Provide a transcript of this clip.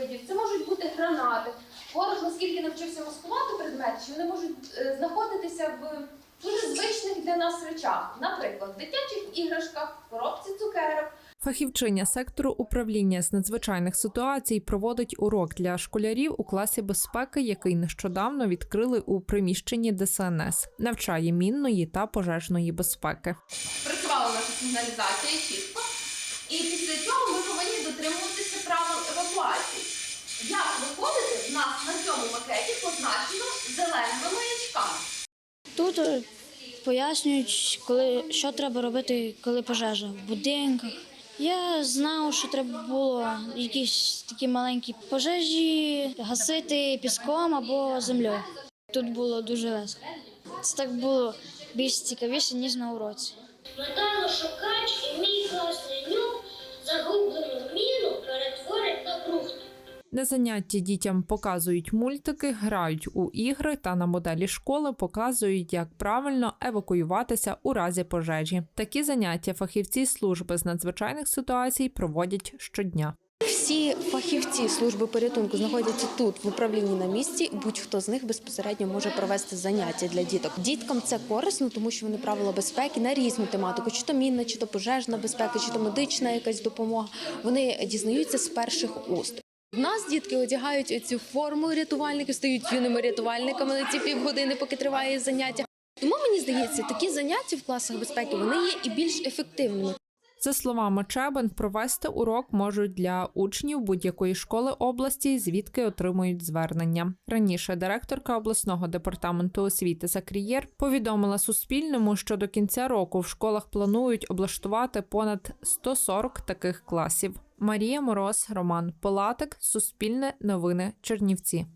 видів, це можуть бути гранати. Ворог, наскільки навчився маскувати предмети, що вони можуть е, знаходитися в дуже звичних для нас речах, наприклад, в дитячих іграшках, в коробці цукерок. Фахівчиня сектору управління з надзвичайних ситуацій проводить урок для школярів у класі безпеки, який нещодавно відкрили у приміщенні ДСНС, навчає мінної та пожежної безпеки. Працювала наша сигналізація чітко, Тут е, пояснюють, коли, що треба робити, коли пожежа в будинках. Я знав, що треба було якісь такі маленькі пожежі гасити піском або землею. Тут було дуже весело. Це так було більш цікавіше, ніж на уроці. Металошукач і На занятті дітям показують мультики, грають у ігри та на моделі школи показують, як правильно евакуюватися у разі пожежі. Такі заняття фахівці служби з надзвичайних ситуацій проводять щодня. Всі фахівці служби порятунку знаходяться тут в управлінні на місці. Будь-хто з них безпосередньо може провести заняття для діток. Діткам це корисно, тому що вони правила безпеки на різну тематику: чи то мінна, чи то пожежна безпека, чи то медична якась допомога. Вони дізнаються з перших уст. В нас дітки одягають цю форму рятувальників, стають юними рятувальниками на ці півгодини, поки триває заняття. Тому мені здається, такі заняття в класах безпеки вони є і більш ефективними. За словами Чебен, провести урок можуть для учнів будь-якої школи області, звідки отримують звернення. Раніше директорка обласного департаменту освіти Закрієр повідомила Суспільному, що до кінця року в школах планують облаштувати понад 140 таких класів. Марія Мороз, Роман Полатик, Суспільне новини, Чернівці.